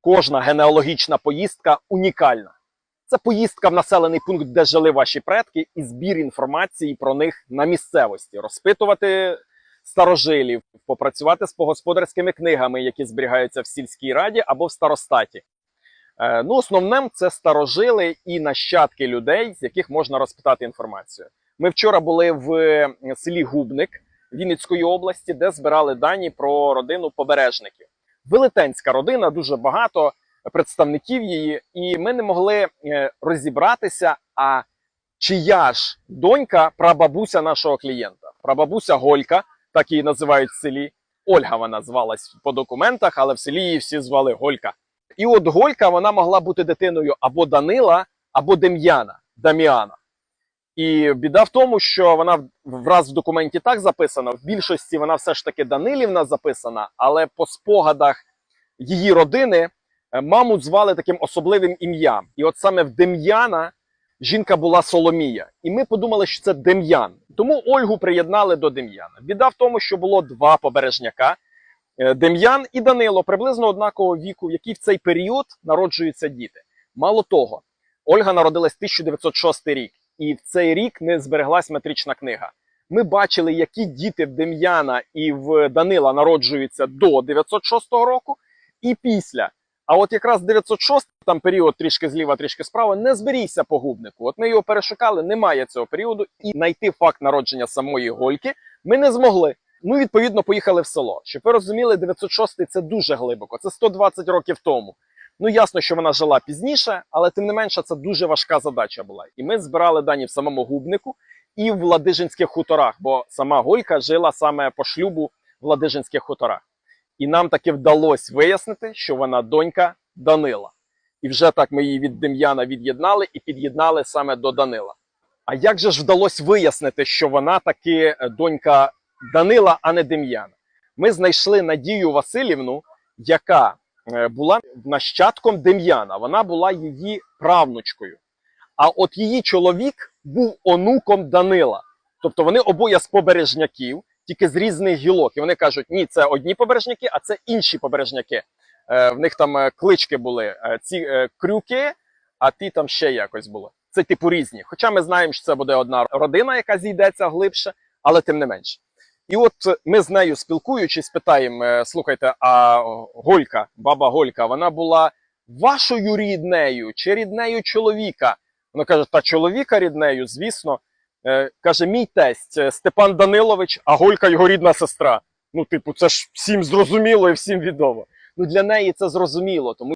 Кожна генеалогічна поїздка унікальна. Це поїздка в населений пункт, де жили ваші предки, і збір інформації про них на місцевості, розпитувати старожилів, попрацювати з погосподарськими книгами, які зберігаються в сільській раді або в старостаті. Е, Ну, основним це старожили і нащадки людей, з яких можна розпитати інформацію. Ми вчора були в е, селі Губник Вінницької області, де збирали дані про родину побережників. Велетенська родина, дуже багато представників її, і ми не могли е, розібратися, а чия ж донька прабабуся нашого клієнта. Прабабуся Голька, так її називають в селі. Ольга вона звалась по документах, але в селі її всі звали Голька. І от Голька вона могла бути дитиною або Данила, або Дем'яна, Даміана. І біда в тому, що вона враз в документі так записана. В більшості вона все ж таки Данилівна записана, але по спогадах її родини е, маму звали таким особливим ім'ям. І от саме в Дем'яна жінка була Соломія. І ми подумали, що це Дем'ян. Тому Ольгу приєднали до Дем'яна. Біда в тому, що було два побережняка. Е, Дем'ян і Данило приблизно однакового віку, в який в цей період народжуються діти. Мало того, Ольга народилась 1906 рік, і в цей рік не збереглась метрична книга. Ми бачили, які діти в Дем'яна і в Данила народжуються до 906 року і після. А от якраз 906 там період трішки зліва, трішки справа, не зберігся погубнику. От ми його перешукали, немає цього періоду, і знайти факт народження самої Гольки ми не змогли. Ну, відповідно, поїхали в село. Щоб ви розуміли, 906 це дуже глибоко, це 120 років тому. Ну, ясно, що вона жила пізніше, але тим не менше, це дуже важка задача була. І ми збирали дані в самому губнику і в Ладижинських хуторах, бо сама Голька жила саме по шлюбу в Ладижинських хуторах. І нам таки вдалося вияснити, що вона донька Данила. І вже так ми її від Дем'яна від'єднали і під'єднали саме до Данила. А як же ж вдалося вияснити, що вона таки е, донька Данила, а не Дем'яна? Ми знайшли Надію Васильівну, яка е, була нащадком Дем'яна. Вона була її правнучкою. А от її чоловік був онуком Данила. Тобто вони обоє з побережняків, тільки з різних гілок. І вони кажуть, ні, це одні побережняки, а це інші побережняки. Е, в них там е, клички були е, ці е, крюки, а ті там ще якось було. Це типу різні. Хоча ми знаємо, що це буде одна родина, яка зійдеться глибше, але тим не менше. І от ми з нею спілкуючись, питаємо: е, слухайте, а Голька, баба Голька, вона була вашою ріднею чи ріднею чоловіка? Вона каже: та чоловіка ріднею, звісно. Е, каже, мій тесть е, Степан Данилович, а Голька його рідна сестра. Ну, типу, це ж всім зрозуміло і всім відомо. Ну для неї це зрозуміло, тому